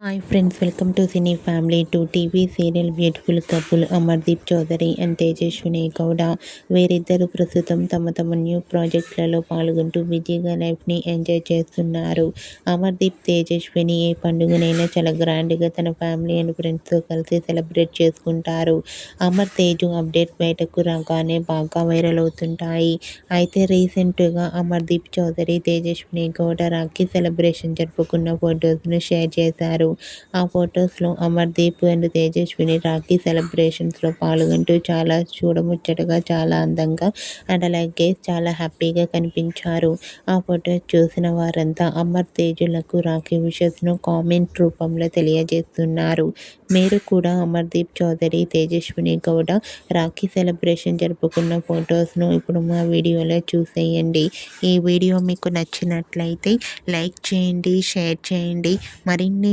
Hi friends welcome to cine family two TV serial beautiful couple Amardeep Chowdary and Tejaswini Gowda వీరిద్దరు ప్రస్తుతం తమ తమ new ప్రాజెక్టులలో పాల్గొంటూ బిజీగా లైఫ్ని ఎంజాయ్ చేస్తున్నారు. అమర్దీప్ తేజస్విని ఏ పండుగనైనా చాలా గ్రాండ్గా తన ఫ్యామిలీ అండ్ ఫ్రెండ్స్తో కలిసి సెలబ్రేట్ చేసుకుంటారు. అమర్ తేజు అప్డేట్ బయటకు రాగానే బాగా వైరల్ అవుతుంటాయి. అయితే రీసెంట్గా అమర్దీప్ చౌదరి తేజస్విని గౌడ రాఖీ సెలబ్రేషన్ జరుపుకున్న ఫొటోస్ను షేర్ చేశారు. ఆ ఫొటోస్లో అమర్దీప్ అండ్ తేజస్విని రాఖీ సెలబ్రేషన్స్లో పాల్గొంటూ చాలా చూడముచ్చటగా చాలా అందంగా అండ్ అలాగే చాలా హ్యాపీగా కనిపించారు. ఆ ఫొటోస్ చూసిన వారంతా అమర్ తేజులకు రాఖీ విషస్ను కామెంట్ రూపంలో తెలియజేస్తున్నారు. మీరు కూడా అమర్దీప్ చౌదరి తేజస్విని గౌడ రాఖీ సెలబ్రేషన్ జరుపుకున్న ఫొటోస్ను ఇప్పుడు మా వీడియోలో చూసేయండి. ఈ వీడియో మీకు నచ్చినట్లయితే లైక్ చేయండి షేర్ చేయండి. మరిన్ని